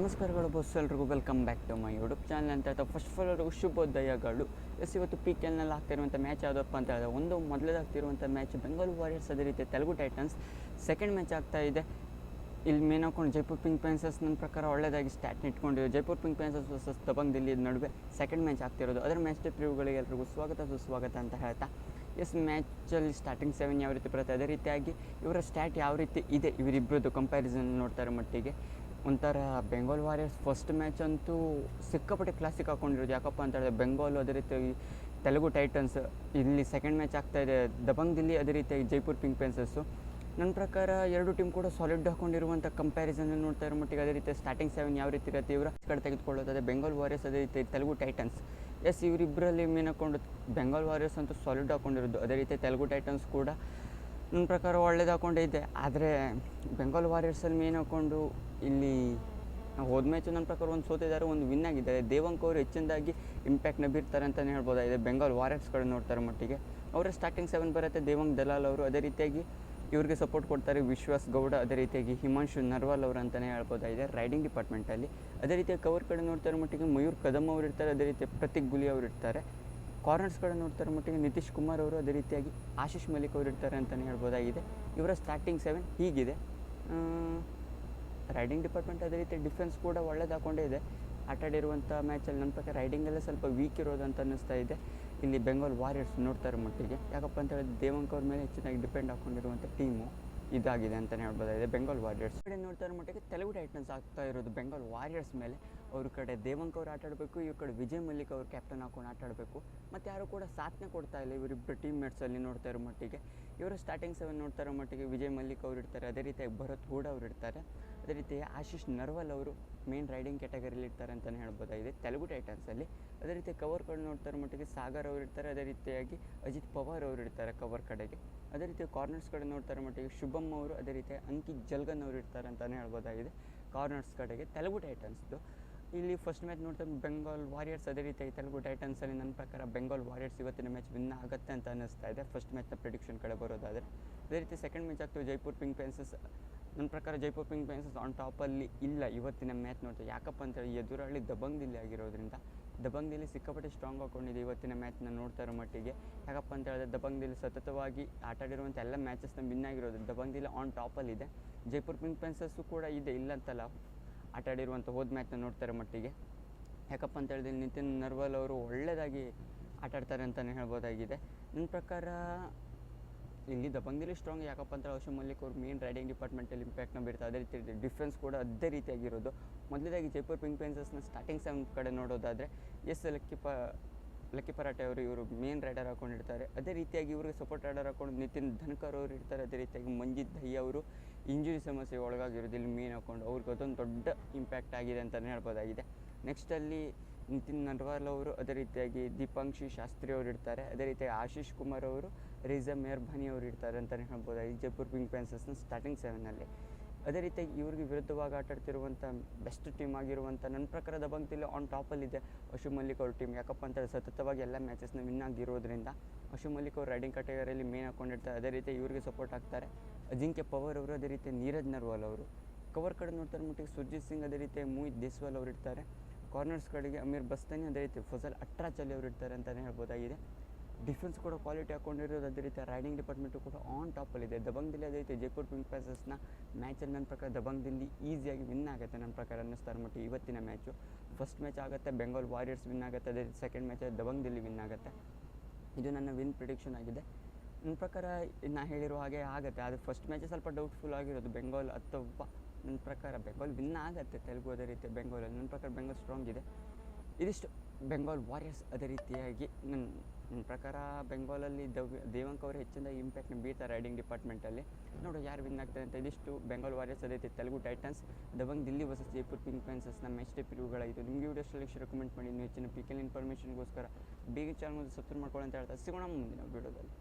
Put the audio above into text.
ನಮಸ್ಕಾರಗಳು ಬಸ್ ಎಲ್ರಿಗೂ. Welcome back to my YouTube channel ಅಂತ ಹೇಳ್ತಾ ಫಸ್ಟ್ ಆಫ್ ಆಲ್ ಅವರು ಶುಭೋದಯಗಳು. ಎಸ್ ಇವತ್ತು ಪಿ ಕೆ ಎಲ್ನಲ್ಲಿ ಆಗ್ತಿರುವಂಥ ಮ್ಯಾಚ್ ಯಾವುದಪ್ಪ ಅಂತ ಹೇಳಿದ್ರೆ, ಒಂದು ಮೊದಲೇದಾಗ್ತಿರುವಂಥ ಮ್ಯಾಚ್ ಬೆಂಗಾಲ್ ವಾರಿಯರ್ಸ್ ಅದೇ ರೀತಿ ತೆಲುಗು ಟೈಟನ್ಸ್ ಸೆಕೆಂಡ್ ಮ್ಯಾಚ್ ಆಗ್ತಾ ಇದೆ. ಇಲ್ಲಿ ಮೇನ್ ಹಾಕೊಂಡು ಜೈಪುರ್ ಪಿಂಕ್ ಪ್ಯಾನ್ಸಸ್ ನನ್ನ ಪ್ರಕಾರ ಒಳ್ಳೆಯದಾಗಿ ಸ್ಟ್ಯಾಟ್ ಇಟ್ಕೊಂಡಿದ್ದೆ Jaipur pink panthers versus Dabang Delhi ನಡುವೆ ಸೆಕೆಂಡ್ ಮ್ಯಾಚ್ ಆಗ್ತಿರೋದು ಅದರ ಮ್ಯಾಚ್ ಪ್ರಿವ್ಗಳಿಗೆ ಎಲ್ರಿಗೂ ಸ್ವಾಗತ, ಸುಸ್ವಾಗತ ಅಂತ ಹೇಳ್ತಾ ಎಸ್ ಮ್ಯಾಚಲ್ಲಿ ಸ್ಟಾರ್ಟಿಂಗ್ ಸೆವೆನ್ ಯಾವ ರೀತಿ ಬರುತ್ತೆ, ಅದೇ ರೀತಿಯಾಗಿ ಇವರ ಸ್ಟ್ಯಾಟ್ ಯಾವ ರೀತಿ ಇದೆ ಇವರಿಬ್ಬರದ್ದು ಕಂಪ್ಯಾರಿಸನ್ ನೋಡ್ತಾರೆ ಮಟ್ಟಿಗೆ. ಒಂಥರ ಬೆಂಗಾಲ್ ವಾರಿಯರ್ಸ್ ಫಸ್ಟ್ ಮ್ಯಾಚ್ ಅಂತೂ ಸಿಕ್ಕಾಪಟ್ಟೆ ಕ್ಲಾಸಿಕ್ ಹಾಕೊಂಡಿರೋದು. ಯಾಕಪ್ಪ ಅಂತ ಹೇಳಿದ್ರೆ ಬೆಂಗಾಲ್ ಅದೇ ರೀತಿಯಾಗಿ ತೆಲುಗು ಟೈಟನ್ಸ್ ಇಲ್ಲಿ ಸೆಕೆಂಡ್ ಮ್ಯಾಚ್ ಆಗ್ತಾ ಇದೆ. ದಬಂಗ್ ದಿಲ್ಲಿ ಅದೇ ರೀತಿಯಾಗಿ ಜೈಪುರ್ ಪಿಂಕ್ ಪೆನ್ಸಸ್ಸು ನನ್ನ ಪ್ರಕಾರ ಎರಡು ಟೀಮ್ ಕೂಡ ಸಾಲಿಡ್ ಹಾಕೊಂಡಿರುವಂಥ ಕಂಪ್ಯಾರಿಸನ್ ನೋಡ್ತಾ ಇರೋ ಮಟ್ಟಿಗೆ ಅದೇ ರೀತಿ ಸ್ಟಾರ್ಟಿಂಗ್ ಸೆವೆನ್ ಯಾವ ರೀತಿ ಇರುತ್ತೆ ಇವರ ಕಡೆ ತೆಗೆದುಕೊಳ್ಳೋದಾದ್ರೆ ಬೆಂಗಾಲ್ ವಾರಿಯರ್ಸ್ ಅದೇ ರೀತಿ ತೆಲುಗು ಟೈಟನ್ಸ್ ಎಸ್ ಇವರಿಬ್ಬರಲ್ಲಿ ಮೇನ್ ಹಾಕೊಂಡು ಬೆಂಗಾಲ್ ವಾರಿಯರ್ಸ್ ಅಂತೂ ಸಾಲಿಡ್ ಹಾಕೊಂಡಿರೋದು. ಅದೇ ರೀತಿ ತೆಲುಗು ಟೈಟನ್ಸ್ ಕೂಡ ನನ್ನ ಪ್ರಕಾರ ಒಳ್ಳೇದು ಹಾಕೊಂಡೇ ಇದ್ದೆ ಆದರೆ ಬೆಂಗಾಲ್ ವಾರಿಯರ್ಸಲ್ಲಿ ಮೇನ್ ಹಾಕ್ಕೊಂಡು ಇಲ್ಲಿ ಹೋದ ಮ್ಯಾಚು ನನ್ನ ಪ್ರಕಾರ ಒಂದು ಸೋತಿದ್ದಾರೆ ಒಂದು ವಿನ್ ಆಗಿದ್ದಾರೆ ದೇವಂಕ್ ಅವರು ಹೆಚ್ಚಿನದಾಗಿ ಇಂಪ್ಯಾಕ್ಟ್ನ ಬೀರ್ತಾರೆ ಅಂತಲೇ ಹೇಳ್ಬೋದಾಗಿದೆ. ಬೆಂಗಾಲ್ ವಾರಿಯರ್ಸ್ ಕಡೆ ನೋಡ್ತಾರೆ ಮಟ್ಟಿಗೆ. ಅವರ ಸ್ಟಾರ್ಟಿಂಗ್ ಸೆವೆನ್ ಬರುತ್ತೆ ದೇವಂಗ್ ದಲಾಲ್ ಅವರು. ಅದೇ ರೀತಿಯಾಗಿ ಇವ್ರಿಗೆ ಸಪೋರ್ಟ್ ಕೊಡ್ತಾರೆ ವಿಶ್ವಾಸ್ ಗೌಡ, ಅದೇ ರೀತಿಯಾಗಿ ಹಿಮಾಂಶು ನರ್ವಾಲ್ ಅವರು ಅಂತಲೇ ಹೇಳ್ಬೋದಾಗಿದೆ ರೈಡಿಂಗ್ ಡಿಪಾರ್ಟ್ಮೆಂಟಲ್ಲಿ ಅದೇ ರೀತಿಯಾಗಿ ಕವರ್ ಕಡೆ ನೋಡ್ತಾರೆ ಮಟ್ಟಿಗೆ ಮಯೂರ್ ಕದಮ್ ಅವರು ಇರ್ತಾರೆ, ಅದೇ ರೀತಿ ಪ್ರತೀಕ್ ಗುಲಿ ಅವರು ಇರ್ತಾರೆ. ಕಾರ್ನರ್ಸ್ ಕಡೆ ನೋಡ್ತಾರೆ ಮಟ್ಟಿಗೆ ನಿತೀಶ್ ಕುಮಾರ್ ಅವರು ಅದೇ ರೀತಿಯಾಗಿ ಆಶೀಶ್ ಮಲಿಕ್ ಅವರು ಇರ್ತಾರೆ ಅಂತಲೇ ಹೇಳ್ಬೋದಾಗಿದೆ. ಇವರ ಸ್ಟಾರ್ಟಿಂಗ್ ಸೆವೆನ್ ಹೀಗಿದೆ. ರೈಡಿಂಗ್ ಡಿಪಾರ್ಟ್ಮೆಂಟ್ ಅದೇ ರೀತಿ ಡಿಫೆನ್ಸ್ ಕೂಡ ಒಳ್ಳೇದು ಹಾಕೊಂಡೇ ಇದೆ. ಆಟಾಡಿರುವಂಥ ಮ್ಯಾಚಲ್ಲಿ ನನ್ನ ಪ್ರಕಾರ ರೈಡಿಂಗೆಲ್ಲ ಸ್ವಲ್ಪ ವೀಕ್ ಇರೋದು ಅಂತ ಅನ್ನಿಸ್ತಾ ಇದೆ. ಇಲ್ಲಿ ಬೆಂಗಾಲ್ ವಾರಿಯರ್ಸ್ ನೋಡ್ತಾರೆ ಮಟ್ಟಿಗೆ. ಯಾಕಪ್ಪ ಅಂತ ಹೇಳಿದ್ರೆ ದೇವಂಕ್ ಅವ್ರ ಮೇಲೆ ಹೆಚ್ಚಿನಾಗಿ ಡಿಪೆಂಡ್ ಹಾಕೊಂಡಿರುವಂಥ ಟೀಮು ಇದಾಗಿದೆ ಅಂತಲೇ ಹೇಳ್ಬೋದಾಗಿದೆ ಬೆಂಗಾಲ್ ವಾರಿಯರ್ಸ್ ಕಡೆ ನೋಡ್ತಾ ಮಟ್ಟಿಗೆ ತೆಲುಗು ಟೈಟನ್ಸ್ ಆಗ್ತಾ ಇರೋದು ಬೆಂಗಾಲ್ ವಾರಿಯರ್ಸ್ ಮೇಲೆ. ಅವ್ರ ಕಡೆ ದೇವಂಕ್ ಅವ್ರು ಆಟಾಡಬೇಕು, ಇವ್ರ ಕಡೆ ವಿಜಯ್ ಮಲ್ಲಿಕ್ ಅವ್ರು ಕ್ಯಾಪ್ಟನ್ ಹಾಕೊಂಡು ಆಟಾಡಬೇಕು. ಮತ್ತು ಯಾರು ಕೂಡ ಸಾಥ್ನೆ ಕೊಡ್ತಾ ಇಲ್ಲ ಇವರಿಬ್ಬರು ಟೀಮ್ ಮೇಟ್ಸಲ್ಲಿ ನೋಡ್ತಾ ಇರೋ ಮಟ್ಟಿಗೆ. ಇವರು ಸ್ಟಾರ್ಟಿಂಗ್ ಸೆವೆನ್ ನೋಡ್ತಾ ಇರೋ ಮಟ್ಟಿಗೆ ವಿಜಯ್ ಮಲ್ಲಿಕ್ ಅವ್ರು ಇರ್ತಾರೆ. ಅದೇ ರೀತಿಯಾಗಿ ಭರತ್ ಹೂಡ ಅವ್ರು ಇರ್ತಾರೆ. ಅದೇ ರೀತಿ ಆಶೀಶ್ ನರ್ವಲ್ ಅವರು ಮೇನ್ ರೈಡಿಂಗ್ ಕ್ಯಾಟಗರಿಲಿ ಇರ್ತಾರೆ ಅಂತಲೇ ಹೇಳ್ಬೋದಾಗಿದೆ. ತೆಲುಗು ಟೈಟನ್ಸಲ್ಲಿ ಅದೇ ರೀತಿ ಕವರ್ ಕಡೆ ನೋಡ್ತಾರೆ ಮಟ್ಟಿಗೆ ಸಾಗರ್ ಅವರು ಇರ್ತಾರೆ. ಅದೇ ರೀತಿಯಾಗಿ ಅಜಿತ್ ಪವಾರ್ ಅವರು ಇರ್ತಾರೆ ಕವರ್ ಕಡೆಗೆ. ಅದೇ ರೀತಿ ಕಾರ್ನರ್ಸ್ ಕಡೆ ನೋಡ್ತಾರೆ ಮಟ್ಟಿಗೆ ಶುಭಮ್ ಅವರು, ಅದೇ ರೀತಿ ಅಂಕಿತ್ ಜಲ್ಗನ್ ಅವರು ಇರ್ತಾರೆ ಅಂತಲೇ ಹೇಳ್ಬೋದಾಗಿದೆ ಕಾರ್ನರ್ಸ್ ಕಡೆಗೆ. ತೆಲುಗು ಟೈಟನ್ಸ್ದು ಇಲ್ಲಿ ಫಸ್ಟ್ ಮ್ಯಾಚ್ ನೋಡ್ತಾ ಬೆಂಗಾಲ್ ವಾರಿಯರ್ಸ್ ಅದೇ ರೀತಿಯಾಗಿ ತೆಲುಗು ಟೈಟನ್ಸಲ್ಲಿ ನನ್ನ ಪ್ರಕಾರ ಬೆಂಗಾಲ್ ವಾರಿಯರ್ಸ್ ಇವತ್ತಿನ ಮ್ಯಾಚ್ ವಿನ್ ಆಗುತ್ತೆ ಅಂತ ಅನ್ನಿಸ್ತಾ ಇದೆ. ಫಸ್ಟ್ ಮ್ಯಾಚ್ನ ಪ್ರಿಡಿಕ್ಷನ್ ಕಡೆ ಬರೋದಾದರೆ. ಅದೇ ರೀತಿ ಸೆಕೆಂಡ್ ಮ್ಯಾಚ್ ಆಗ್ತದೆ ಜೈಪುರ್ ಪಿಂಕ್ ಪೆನ್ಸಸ್ ನನ್ನ ಪ್ರಕಾರ ಜೈಪುರ್ ಪಿಂಕ್ ಪೆನ್ಸಸ್ ಆನ್ ಟಾಪಲ್ಲಿ ಇಲ್ಲ. ಇವತ್ತಿನ ಮ್ಯಾಚ್ ನೋಡ್ತಾ ಯಾಕಪ್ಪ ಅಂತೇಳಿ ಎದುರಾಳಿ ದಬಂಗ್ ದಿಲ್ಲಿ ಆಗಿರೋದ್ರಿಂದ ದಬಂಗ್ ದಿಲ್ಲಿ ಸಿಕ್ಕಾಪಟ್ಟೆ ಸ್ಟ್ರಾಂಗ್ ಹಾಕೊಂಡಿದೆ ಇವತ್ತಿನ ಮ್ಯಾಚ್ನ ನೋಡ್ತಾ ಇರೋ ಮಟ್ಟಿಗೆ. ಯಾಕಪ್ಪ ಅಂತ ಹೇಳಿದ್ರೆ ದಬಂಗ್ ದಿಲ್ಲಿ ಸತತವಾಗಿ ಆಟಾಡಿರುವಂಥ ಎಲ್ಲ ಮ್ಯಾಚಸ್ನ ವಿನ್ ಆಗಿರೋದು ದಬಂಗ್ ದಿಲ್ಲಿ ಆನ್ ಟಾಪಲ್ಲಿದೆ ಜೈಪುರ್ ಪಿಂಕ್ ಪೆನ್ಸಸ್ಸು ಕೂಡ ಇದೆ, ಇಲ್ಲ ಆಟಾಡಿರುವಂಥ ಹೋದ ಮ್ಯಾಚ್ನ ನೋಡ್ತಾರೆ ಮಟ್ಟಿಗೆ. ಯಾಕಪ್ಪ ಅಂತ ಹೇಳಿದ್ರೆ ನಿತಿನ್ ನರ್ವಲ್ ಅವರು ಒಳ್ಳೆಯದಾಗಿ ಆಟಾಡ್ತಾರೆ ಅಂತಲೇ ಹೇಳ್ಬೋದಾಗಿದೆ. ನನ್ನ ಪ್ರಕಾರ ಇಲ್ಲಿ ದಬಂಗಿಲಿ ಸ್ಟ್ರಾಂಗ್ ಯಾಕಪ್ಪ ಅಂತ ಅಶು ಮಲ್ಲಿಕ್ ಅವ್ರು ಮೇನ್ ರೈಡಿಂಗ್ ಡಿಪಾರ್ಟ್ಮೆಂಟಲ್ಲಿ ಇಂಪ್ಯಾಕ್ಟ್ನ ಬೀರ್ತಾರೆ ಅದೇ ರೀತಿ ಡಿಫ್ರೆನ್ಸ್ ಕೂಡ ಅದೇ ರೀತಿಯಾಗಿರೋದು. ಮೊದಲೇದಾಗಿ ಜೈಪುರ್ ಪಿಂಕ್ ಪೆನ್ಸಸ್ನ ಸ್ಟಾರ್ಟಿಂಗ್ ಸೆವೆನ್ ಕಡೆ ನೋಡೋದಾದರೆ, ಎಸ್ ಲಕ್ಕಿ ಪ, ಲಕ್ಕಿ ಪರಾಟೆ ಅವರು ಇವರು ಮೇನ್ ರೈಡರ್ ಹಾಕೊಂಡಿರ್ತಾರೆ. ಅದೇ ರೀತಿಯಾಗಿ ಇವ್ರಿಗೆ ಸಪೋರ್ಟ್ ರೈಡರ್ ಹಾಕೊಂಡು ನಿತಿನ್ ಧನ್ಕರ್ ಅವರು ಇರ್ತಾರೆ. ಅದೇ ರೀತಿಯಾಗಿ ಮಂಜಿತ್ ದಯ್ಯ ಅವರು ಇಂಜುರಿ ಸಮಸ್ಯೆ ಒಳಗಾಗಿರೋದು ಇಲ್ಲಿ ಮೇನ್ ಹಾಕೊಂಡು ಅವ್ರಿಗೆ ಅದೊಂದು ದೊಡ್ಡ ಇಂಪ್ಯಾಕ್ಟ್ ಆಗಿದೆ ಅಂತಲೇ ಹೇಳ್ಬೋದಾಗಿದೆ. ನೆಕ್ಸ್ಟಲ್ಲಿ ನಿತಿನ್ ನರ್ವಾಲ್ ಅವರು, ಅದೇ ರೀತಿಯಾಗಿ ದೀಪಾಂಶಿ ಶಾಸ್ತ್ರಿ ಅವರು ಇರ್ತಾರೆ, ಅದೇ ರೀತಿಯಾಗಿ ಆಶೀಶ್ ಕುಮಾರ್ ಅವರು, ರಿಜಾ ಮೆಹರ್ಭಾನಿ ಅವರು ಇರ್ತಾರೆ ಅಂತಲೇ ಹೇಳ್ಬೋದು? ಜೈಪುರ್ ಪಿಂಕ್ ಪ್ಯಾನ್ಸಸ್ನ ಸ್ಟಾರ್ಟಿಂಗ್ ಸೆವೆನಲ್ಲಿ ಅದೇ ರೀತಿಯಾಗಿ ಇವ್ರಿಗೆ ವಿರುದ್ಧವಾಗಿ ಆಟಾಡ್ತಿರುವಂಥ ಬೆಸ್ಟ್ ಟೀಮ್ ಆಗಿರುವಂಥ ನನ್ನ ಪ್ರಕಾರ ದಬಂಗ್ತಿಲ್ಲಿ ಆನ್ ಟಾಪಲ್ಲಿದೆ ಅಶು ಮಲ್ಲಿಕ್ ಅವ್ರ ಟೀಮ್ ಯಾಕಪ್ಪ ಅಂತ ಸತತವಾಗಿ ಎಲ್ಲ ಮ್ಯಾಚಸ್ನ ವಿನ್ ಆಗಿರೋದ್ರಿಂದ ಅಶು ಮಲ್ಲಿಕ್ ಅವ್ರು ರೈಡಿಂಗ್ ಕ್ಯಾಟಗರಿಯಲ್ಲಿ ಮೇನ್ ಹಾಕ್ಕೊಂಡಿರ್ತಾರೆ ಅದೇ ರೀತಿ ಇವ್ರಿಗೆ ಸಪೋರ್ಟ್ ಆಗ್ತಾರೆ ಅಜಿಂಕ್ಯ ಪವರ್ ಅವರು, ಅದೇ ರೀತಿ ನೀರಜ್ ನರ್ವಾಲ್ ಅವರು. ಕವರ್ ಕಡೆ ನೋಡ್ತಾರೆ ಮಟ್ಟಿಗೆ ಸುರ್ಜಿತ್ ಸಿಂಗ್, ಅದೇ ರೀತಿ ಮೋಹಿತ್ ದೇಸ್ವಾಲ್ ಅವರು ಇರ್ತಾರೆ. ಕಾರ್ನರ್ಸ್ ಕಡೆಗೆ ಅಮೀರ್ ಬಸ್ತಾನಿ ಅದೇ ರೀತಿ ಫಜಲ್ ಅಟ್ರಾಚಲ್ಲಿ ಅವರು ಇರ್ತಾರೆ ಅಂತಲೇ ಹೇಳ್ಬೋದಾಗಿದೆ. ಡಿಫೆನ್ಸ್ ಕೂಡ ಕ್ವಾಲಿಟಿ ಹಾಕೊಂಡಿರೋದು ಅದೇ ರೀತಿ ರೈಡಿಂಗ್ ಡಿಪಾರ್ಟ್ಮೆಂಟು ಕೂಡ ಆನ್ ಟಾಪಲ್ಲಿದೆ ದಬಂಗ್ ದಿಲ್ಲಿ ಅದೇ ರೀತಿ ಜೈಪುರ್ ಪಿಂಕ್ ಪ್ಯಾಸಸ್ನ ಮ್ಯಾಚಲ್ಲಿ ನನ್ನ ಪ್ರಕಾರ ದಬಂಗ್ ದಿಲ್ಲಿ ಈಸಿಯಾಗಿ ವಿನ್ ಆಗುತ್ತೆ ನನ್ನ ಪ್ರಕಾರ ಅನ್ನಿಸ್ತಾರೆ ಮಟ್ಟಿಗೆ ಇವತ್ತಿನ ಮ್ಯಾಚು ಫಸ್ಟ್ ಮ್ಯಾಚ್ ಆಗುತ್ತೆ ಬೆಂಗಾಲ್ ವಾರಿಯರ್ಸ್ ವಿನ್ ಆಗುತ್ತೆ, ಅದೇ ರೀತಿ second match Dabang Delhi win ಆಗುತ್ತೆ. ಇದು ನನ್ನ ವಿನ್ ಪ್ರಿಡಿಕ್ಷನ್ ಆಗಿದೆ. ನನ್ನ ಪ್ರಕಾರ ನಾ ಹೇಳಿರೋ ಹಾಗೆ ಆಗುತ್ತೆ. ಆದರೆ ಫಸ್ಟ್ ಮ್ಯಾಚ್ ಸ್ವಲ್ಪ ಡೌಟ್ಫುಲ್ ಆಗಿರೋದು. ಬೆಂಗಾಲ್ ಅಥವಾ ನನ್ನ ಪ್ರಕಾರ ಬೆಂಗಾಲ್ ವಿನ್ ಆಗುತ್ತೆ ತೆಲುಗು ಅದೇ ರೀತಿ ಬೆಂಗಾಲಲ್ಲಿ ನನ್ನ ಪ್ರಕಾರ ಬೆಂಗಾಲ್ ಸ್ಟ್ರಾಂಗ್ ಇದೆ. ಇದಿಷ್ಟು. ಬೆಂಗಾಲ್ ವಾರಿಯರ್ಸ್ ಅದೇ ರೀತಿಯಾಗಿ ನನ್ನ ನನ್ನ ಪ್ರಕಾರ ಬೆಂಗಾಲಲ್ಲಿ ದವ್, ದೇವಂಕ್ ಅವರು ಹೆಚ್ಚಿನ ಇಂಪ್ಯಾಕ್ಟ್ನ ಬೀರ್ತಾರೆ ರೈಡಿಂಗ್ ಡಿಪಾರ್ಟ್ಮೆಂಟಲ್ಲಿ ನೋಡು ಯಾರು ವಿನ್ ಆಗ್ತಾರೆ ಅಂತ ಇದಿಷ್ಟು ಬೆಂಗಾಲ್ ವಾರಿಯರ್ಸ್ ಅದೇ ರೀತಿ Telugu titans Dabang Delhi versus Jaipur pink panthers ನಮ್ಮ ಎಷ್ಟೇ ಪಿರುಗಳಾಯಿತು ನಿಮಗೆ ವಿಡಿಯೋ ಇಷ್ಟ ರೆಕಮೆಂಡ್ ಮಾಡಿ. ಇನ್ನು ಹೆಚ್ಚಿನ ಪಿಕಲ್ ಇನ್ಫಾರ್ಮೇಷನ್ಗೋಸ್ಕರ ಬೇಗ ಚಾನಲ್ ಸಬ್ಸ್ಕ್ರೈಬ್ ಮಾಡ್ಕೊಳ್ಳಿ ಅಂತ ಹೇಳ್ತಾರೆ ಸಿಗೋಣ ಮುಂದಿನ ವಿಡಿಯೋದಲ್ಲಿ